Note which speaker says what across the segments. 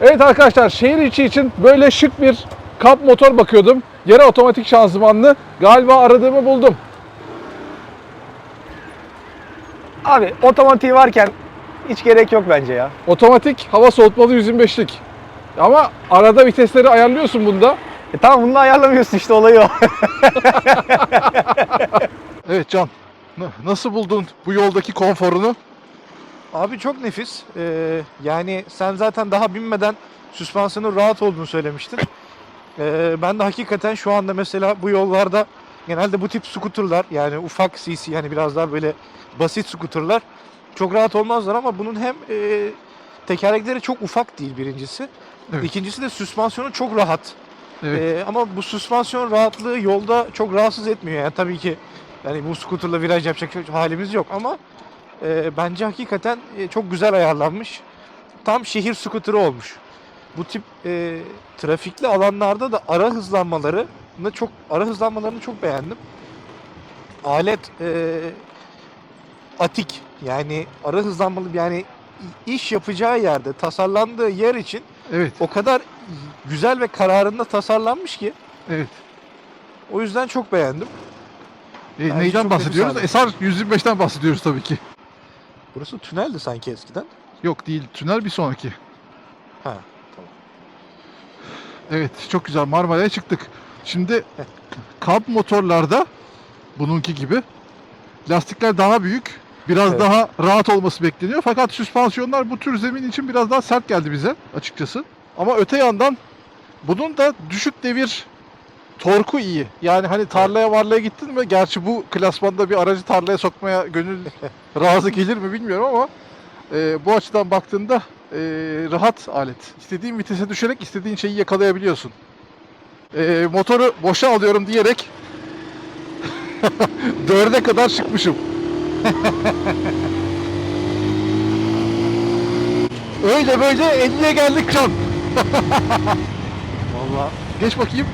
Speaker 1: Evet arkadaşlar şehir içi için böyle şık bir kamp motor bakıyordum. Yarı otomatik şanzımanlı. Galiba aradığımı buldum.
Speaker 2: Abi otomatiği varken hiç gerek yok bence ya.
Speaker 1: Otomatik hava soğutmalı 125'lik. Ama arada vitesleri ayarlıyorsun bunda.
Speaker 2: E tamam bunu da ayarlamıyorsun işte olayı o.
Speaker 1: Evet Can. Nasıl buldun bu yoldaki konforunu?
Speaker 3: Abi çok nefis. Ee, yani sen zaten daha binmeden süspansiyonun rahat olduğunu söylemiştin. Ee, ben de hakikaten şu anda mesela bu yollarda genelde bu tip skuterlar yani ufak CC yani biraz daha böyle basit skuterlar çok rahat olmazlar ama bunun hem e, tekerlekleri çok ufak değil birincisi.
Speaker 1: Evet.
Speaker 3: İkincisi de süspansiyonu çok rahat.
Speaker 1: Evet.
Speaker 3: Ee, ama bu süspansiyon rahatlığı yolda çok rahatsız etmiyor. Yani tabii ki yani bu skuterla viraj yapacak halimiz yok ama e, bence hakikaten e, çok güzel ayarlanmış. Tam şehir skuteri olmuş. Bu tip e, trafikli alanlarda da ara hızlanmaları çok ara hızlanmalarını çok beğendim. Alet e, atik yani ara hızlanmalı yani iş yapacağı yerde tasarlandığı yer için
Speaker 1: Evet.
Speaker 3: o kadar güzel ve kararında tasarlanmış ki
Speaker 1: Evet.
Speaker 3: o yüzden çok beğendim.
Speaker 1: E,
Speaker 3: Bence
Speaker 1: neyden bahsediyoruz? Esar 125'ten bahsediyoruz tabii ki.
Speaker 3: Burası tüneldi sanki eskiden.
Speaker 1: Yok değil. Tünel bir sonraki.
Speaker 3: Ha, tamam.
Speaker 1: Evet çok güzel Marmara'ya çıktık. Şimdi kamp motorlarda bununki gibi lastikler daha büyük. Biraz
Speaker 3: Evet.
Speaker 1: daha rahat olması bekleniyor. Fakat süspansiyonlar bu tür zemin için biraz daha sert geldi bize açıkçası. Ama öte yandan bunun da düşük devir torku iyi. Yani hani tarlaya varlaya gittin mi? Gerçi bu klasmanda bir aracı tarlaya sokmaya gönül razı gelir mi bilmiyorum ama e, bu açıdan baktığında e, rahat alet. İstediğin vitese düşerek istediğin şeyi yakalayabiliyorsun. E, motoru boşa alıyorum diyerek dörde kadar çıkmışım. Öyle böyle 50'ye geldik can.
Speaker 3: Vallahi
Speaker 1: Geç bakayım.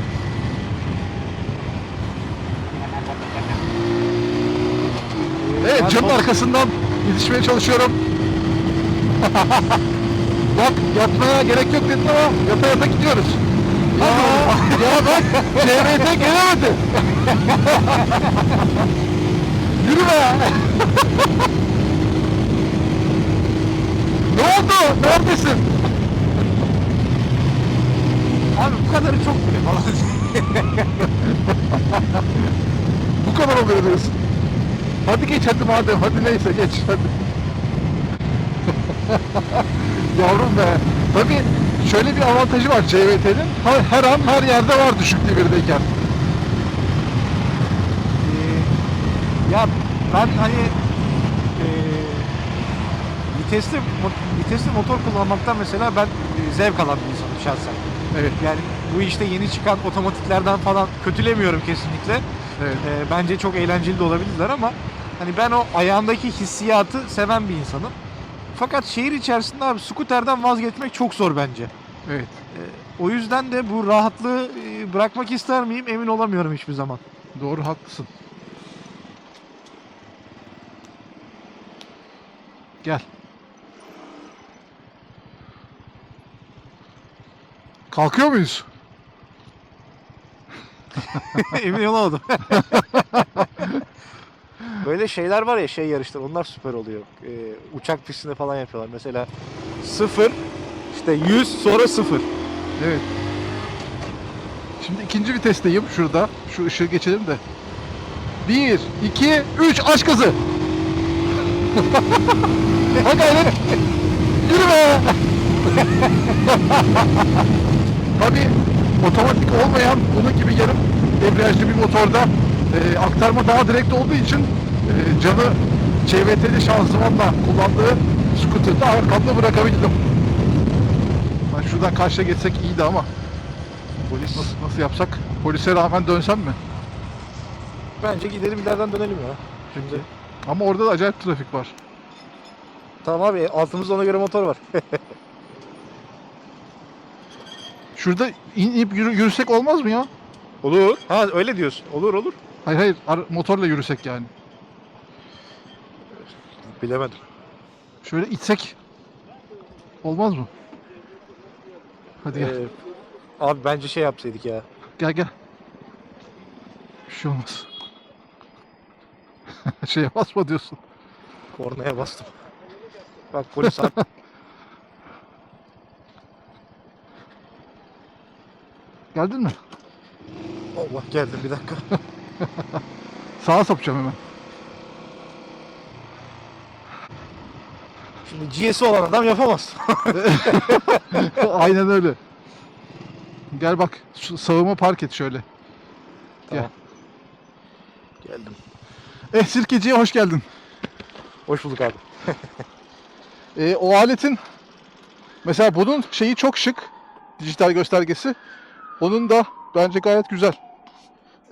Speaker 1: Evet canın
Speaker 3: o-
Speaker 1: arkasından yetişmeye çalışıyorum. bak yatmaya gerek yok dedin ama yata yata gidiyoruz. Ya, ya bak CVT gelemedi. Yürüme. ne oldu? Neredesin?
Speaker 3: Abi bu kadarı çok bile falan.
Speaker 1: Bu kadar oluyor diyorsun. Hadi geç hadi madem. Hadi neyse geç hadi. Yavrum be. Tabii şöyle bir avantajı var CVT'nin. Her, her an her yerde var düşük devirdeyken.
Speaker 3: Ee, ya ben hani e, vitesli vitesli motor kullanmaktan mesela ben e, zevk alan bir insanım şahsen.
Speaker 1: Evet.
Speaker 3: Yani bu işte yeni çıkan otomatiklerden falan kötülemiyorum kesinlikle.
Speaker 1: Evet.
Speaker 3: Ee, bence çok eğlenceli de olabilirler ama hani ben o ayağındaki hissiyatı seven bir insanım. Fakat şehir içerisinde abi skuterden vazgeçmek çok zor bence.
Speaker 1: Evet.
Speaker 3: O yüzden de bu rahatlığı e, bırakmak ister miyim emin olamıyorum hiçbir zaman.
Speaker 1: Doğru haklısın. Gel. Kalkıyor muyuz?
Speaker 3: emin olamadım. Böyle şeyler var ya şey yarışlar onlar süper oluyor. Ee, uçak pistinde falan yapıyorlar. Mesela sıfır işte 100 sonra sıfır.
Speaker 1: Evet. Şimdi ikinci vitesteyim şurada. Şu ışığı geçelim de. Bir, iki, üç, aç gazı. Ha gayret. Yürü be. Tabii otomatik olmayan bunun gibi yarım debriyajlı bir motorda e, aktarma daha direkt olduğu için e, canı CVT'li şanzımanla kullandığı skuterda arkamda bırakabildim. Ben şuradan karşıya geçsek iyiydi ama. Polis nasıl, nasıl yapsak? Polise rağmen dönsem mi?
Speaker 3: Bence gidelim ileriden dönelim ya. Şimdi.
Speaker 1: Ama orada da acayip trafik var.
Speaker 3: Tamam abi altımızda ona göre motor var.
Speaker 1: Şurada inip yürü- yürüsek olmaz mı ya?
Speaker 3: olur. Ha öyle diyorsun. Olur olur.
Speaker 1: Hayır hayır ar- motorla yürüsek yani.
Speaker 3: Bilemedim.
Speaker 1: Şöyle itsek olmaz mı? Hadi gel.
Speaker 3: Ee, abi bence şey yapsaydık ya.
Speaker 1: Gel gel. Bir şey olmaz. Şeye basma diyorsun.
Speaker 3: Kornaya bastım. Bak polis abi.
Speaker 1: Geldin mi?
Speaker 3: Allah geldim bir dakika.
Speaker 1: Sağa sapacağım hemen.
Speaker 3: Şimdi GS'i olan adam yapamaz.
Speaker 1: Aynen öyle. Gel bak şu sağıma park et şöyle.
Speaker 3: Tamam. Geldim.
Speaker 1: Eh sirkeciye hoş geldin.
Speaker 3: Hoş bulduk abi.
Speaker 1: Ee, o aletin mesela bunun şeyi çok şık. Dijital göstergesi. Onun da bence gayet güzel.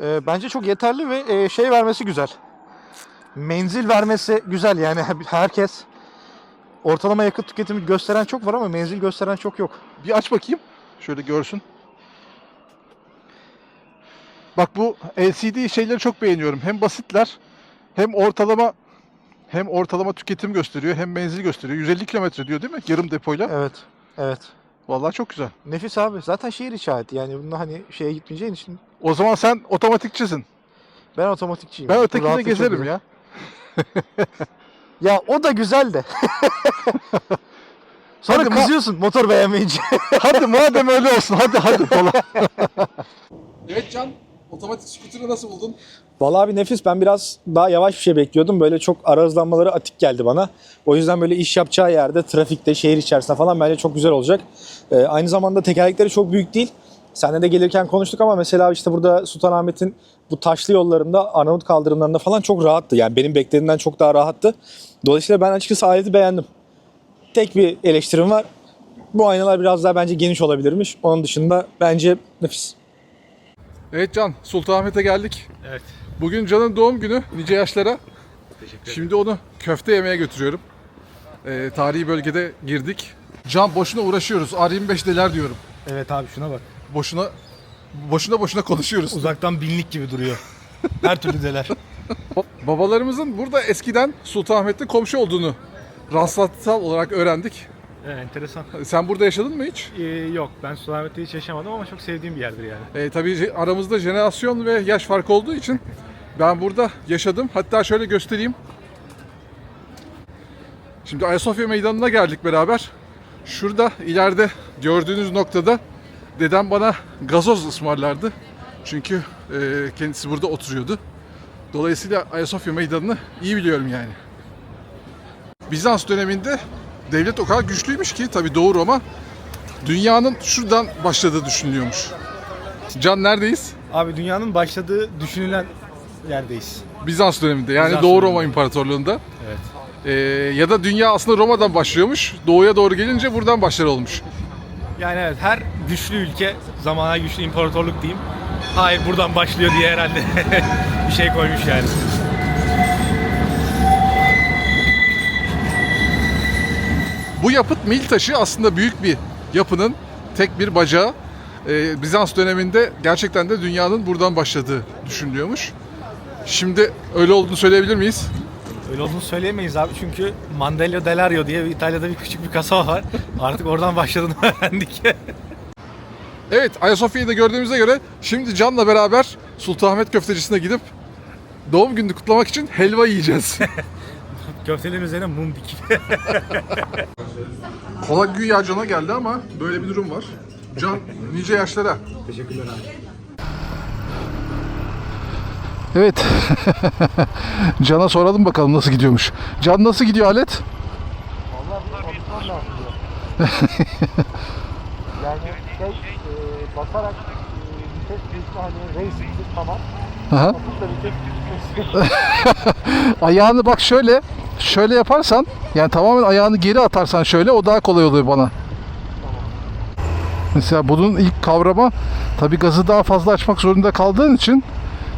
Speaker 3: Ee, bence çok yeterli ve e, şey vermesi güzel. Menzil vermesi güzel yani herkes ortalama yakıt tüketimi gösteren çok var ama menzil gösteren çok yok.
Speaker 1: Bir aç bakayım. Şöyle görsün. Bak bu LCD şeyleri çok beğeniyorum. Hem basitler hem ortalama hem ortalama tüketim gösteriyor hem menzil gösteriyor. 150 kilometre diyor değil mi? Yarım depoyla.
Speaker 3: Evet. Evet.
Speaker 1: Vallahi çok güzel.
Speaker 3: Nefis abi. Zaten şehir içi aleti yani bunda hani şeye gitmeyeceğin için
Speaker 1: O zaman sen otomatikçisin.
Speaker 3: ben otomatikçiyim.
Speaker 1: Ben ötekinde
Speaker 3: rahatlık
Speaker 1: gezerim ya.
Speaker 3: Ya o da güzel de. Sonra
Speaker 1: Hadi ma-
Speaker 3: kızıyorsun motor beğenmeyince.
Speaker 1: hadi madem öyle olsun hadi hadi falan. evet Can, otomatik skuturu nasıl buldun?
Speaker 2: Vallahi abi nefis. Ben biraz daha yavaş bir şey bekliyordum. Böyle çok ara hızlanmaları atik geldi bana. O yüzden böyle iş yapacağı yerde, trafikte, şehir içerisinde falan bence çok güzel olacak. Ee, aynı zamanda tekerlekleri çok büyük değil. Seninle de gelirken konuştuk ama mesela işte burada Sultanahmet'in bu taşlı yollarında, Arnavut kaldırımlarında falan çok rahattı. Yani benim beklediğimden çok daha rahattı. Dolayısıyla ben açıkçası aleti beğendim. Tek bir eleştirim var. Bu aynalar biraz daha bence geniş olabilirmiş. Onun dışında bence nefis.
Speaker 1: Evet Can, Sultanahmet'e geldik.
Speaker 4: Evet.
Speaker 1: Bugün Can'ın doğum günü, nice yaşlara. Şimdi onu köfte yemeye götürüyorum. Ee, tarihi bölgede girdik. Can boşuna uğraşıyoruz. R25 deler diyorum.
Speaker 4: Evet abi şuna bak.
Speaker 1: Boşuna boşuna boşuna konuşuyoruz.
Speaker 4: Uzaktan binlik gibi duruyor. Her türlü deler.
Speaker 1: Babalarımızın burada eskiden Sultanahmet'te komşu olduğunu rastlantısal olarak öğrendik.
Speaker 4: Evet, enteresan.
Speaker 1: Sen burada yaşadın mı hiç?
Speaker 4: Ee, yok ben Sultanahmet'te hiç yaşamadım ama çok sevdiğim bir yerdir yani.
Speaker 1: E, tabii je- aramızda jenerasyon ve yaş farkı olduğu için ben burada yaşadım. Hatta şöyle göstereyim. Şimdi Ayasofya Meydanı'na geldik beraber. Şurada ileride gördüğünüz noktada dedem bana gazoz ısmarlardı. Çünkü e, kendisi burada oturuyordu. Dolayısıyla Ayasofya Meydanı'nı iyi biliyorum yani. Bizans döneminde devlet o kadar güçlüymüş ki tabii Doğu Roma dünyanın şuradan başladığı düşünülüyormuş. Can neredeyiz?
Speaker 4: Abi dünyanın başladığı düşünülen yerdeyiz.
Speaker 1: Bizans döneminde yani
Speaker 4: Bizans
Speaker 1: Doğu Roma
Speaker 4: döneminde.
Speaker 1: İmparatorluğu'nda.
Speaker 4: Evet.
Speaker 1: Ee, ya da dünya aslında Roma'dan başlıyormuş. Doğuya doğru gelince buradan başlar olmuş.
Speaker 4: Yani evet her güçlü ülke zamana güçlü imparatorluk diyeyim. Hayır buradan başlıyor diye herhalde bir şey koymuş yani.
Speaker 1: Bu yapıt mil taşı aslında büyük bir yapının tek bir bacağı. Ee, Bizans döneminde gerçekten de dünyanın buradan başladığı düşünülüyormuş. Şimdi öyle olduğunu söyleyebilir miyiz?
Speaker 4: Öyle olduğunu söyleyemeyiz abi çünkü Mandello Delario diye bir İtalya'da bir küçük bir kasaba var. Artık oradan başladığını öğrendik.
Speaker 1: Evet Ayasofya'yı da gördüğümüze göre şimdi Can'la beraber Sultanahmet köftecisine gidip doğum gününü kutlamak için helva yiyeceğiz.
Speaker 4: Köftelerin üzerine mum dikili.
Speaker 1: Kola güya Can'a geldi ama böyle bir durum var. Can nice yaşlara.
Speaker 4: Teşekkürler abi.
Speaker 1: Evet. Can'a soralım bakalım nasıl gidiyormuş. Can nasıl gidiyor alet?
Speaker 3: Yani şey e, basarak e, vites büyüklüğü hani racing tamam.
Speaker 1: Aha. Ayağını bak şöyle, şöyle yaparsan, yani tamamen ayağını geri atarsan şöyle o daha kolay oluyor bana. Mesela bunun ilk kavrama tabi gazı daha fazla açmak zorunda kaldığın için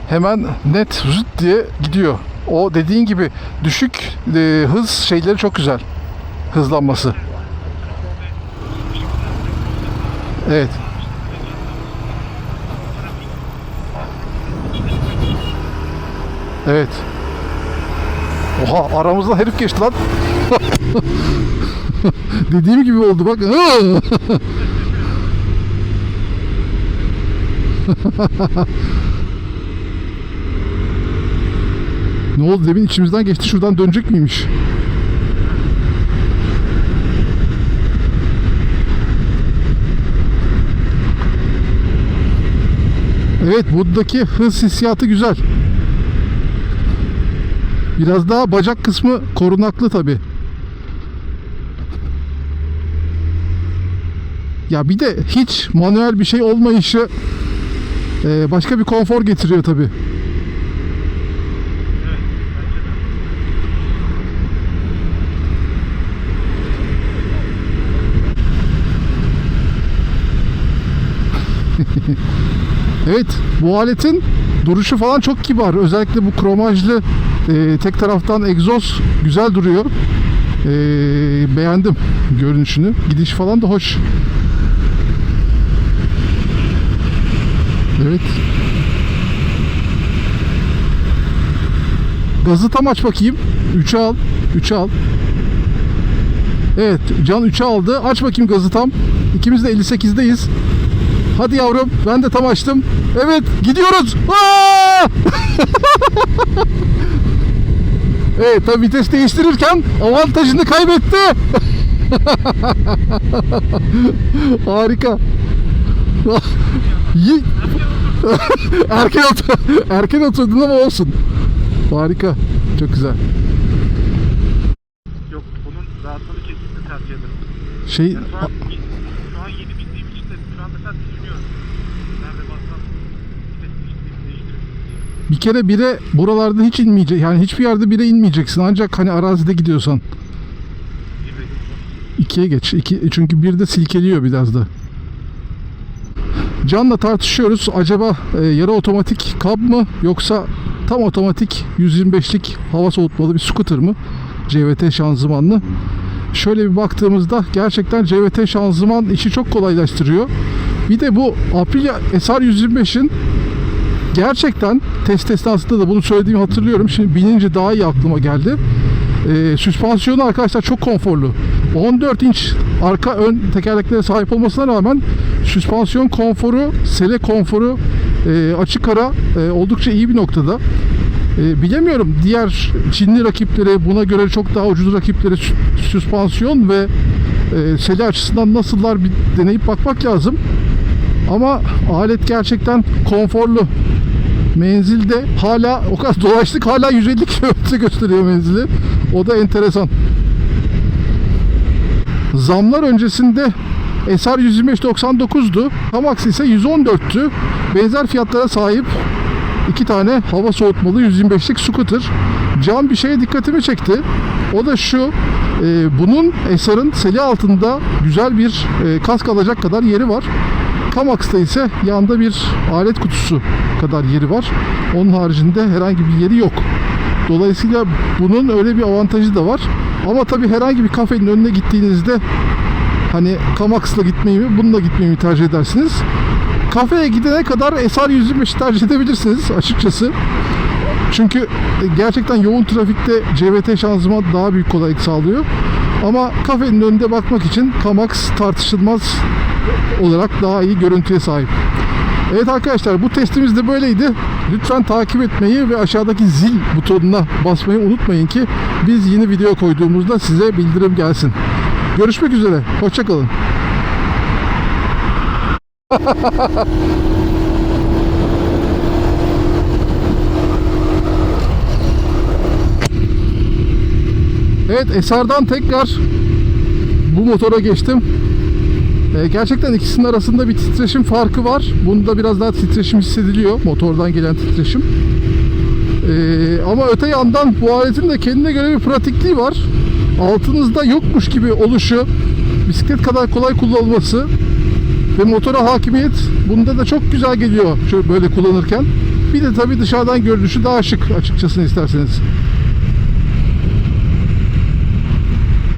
Speaker 1: hemen net zıt diye gidiyor. O dediğin gibi düşük e, hız şeyleri çok güzel. Hızlanması. Evet. Evet. Oha aramızda herif geçti lan. Dediğim gibi oldu bak. ne oldu demin içimizden geçti şuradan dönecek miymiş? Evet buradaki hız hissiyatı güzel. Biraz daha bacak kısmı korunaklı tabi. Ya bir de hiç manuel bir şey olmayışı e, başka bir konfor getiriyor tabi. Evet bu aletin duruşu falan çok kibar. Özellikle bu kromajlı e, tek taraftan egzoz güzel duruyor. E, beğendim görünüşünü. Gidiş falan da hoş. Evet. Gazı tam aç bakayım. 3'e al. 3'e al. Evet Can 3'e aldı. Aç bakayım gazı tam. İkimiz de 58'deyiz. Hadi yavrum ben de tam açtım. Evet gidiyoruz. Evet tabi vites değiştirirken avantajını kaybetti. Harika. Erken otur erken oturdun ama olsun. Harika. Çok güzel.
Speaker 3: Yok bunun rahatlığını kesinlikle tercih ederim.
Speaker 1: Şey
Speaker 3: Yani şu an, şu an yeni bildiğim için de şu an mesela düşünüyorum. Nerede bassam vites değiştirip değiştirip
Speaker 1: bir kere bire buralarda hiç inmeyecek. Yani hiçbir yerde bire inmeyeceksin. Ancak hani arazide gidiyorsan. ikiye geç. İki, çünkü bir de silkeliyor biraz da. Can'la tartışıyoruz. Acaba e, yarı otomatik kab mı yoksa tam otomatik 125'lik hava soğutmalı bir scooter mı? CVT şanzımanlı. Şöyle bir baktığımızda gerçekten CVT şanzıman işi çok kolaylaştırıyor. Bir de bu Aprilia SR 125'in gerçekten test esnasında da bunu söylediğimi hatırlıyorum. Şimdi binince daha iyi aklıma geldi. Ee, süspansiyonu arkadaşlar çok konforlu. 14 inç arka ön tekerleklere sahip olmasına rağmen süspansiyon konforu, sele konforu e, açık ara e, oldukça iyi bir noktada. E, bilemiyorum diğer Çinli rakipleri buna göre çok daha ucuz rakipleri sü- süspansiyon ve e, sele açısından nasıllar bir deneyip bakmak lazım. Ama alet gerçekten konforlu. Menzilde hala o kadar dolaştık hala 150 kilometre gösteriyor menzili. O da enteresan. Zamlar öncesinde SR 125.99'du. Kamax ise 114'tü. Benzer fiyatlara sahip iki tane hava soğutmalı 125'lik scooter. Can bir şeye dikkatimi çekti. O da şu. e, bunun SR'ın seli altında güzel bir e, kask alacak kadar yeri var. Kamax'ta ise yanda bir alet kutusu kadar yeri var. Onun haricinde herhangi bir yeri yok. Dolayısıyla bunun öyle bir avantajı da var. Ama tabii herhangi bir kafenin önüne gittiğinizde hani Kamax'la gitmeyi mi, bununla gitmeyi mi tercih edersiniz? Kafeye gidene kadar SR125 tercih edebilirsiniz açıkçası. Çünkü e, gerçekten yoğun trafikte CVT şanzıman daha büyük kolaylık sağlıyor. Ama kafenin önünde bakmak için Kamax tartışılmaz olarak daha iyi görüntüye sahip. Evet arkadaşlar bu testimiz de böyleydi. Lütfen takip etmeyi ve aşağıdaki zil butonuna basmayı unutmayın ki biz yeni video koyduğumuzda size bildirim gelsin. Görüşmek üzere. Hoşçakalın. Evet SR'dan tekrar bu motora geçtim. Ee, gerçekten ikisinin arasında bir titreşim farkı var. Bunda biraz daha titreşim hissediliyor. Motordan gelen titreşim. Ee, ama öte yandan bu aletin de kendine göre bir pratikliği var. Altınızda yokmuş gibi oluşu, bisiklet kadar kolay kullanılması ve motora hakimiyet bunda da çok güzel geliyor şöyle böyle kullanırken. Bir de tabii dışarıdan görünüşü daha şık açıkçası isterseniz.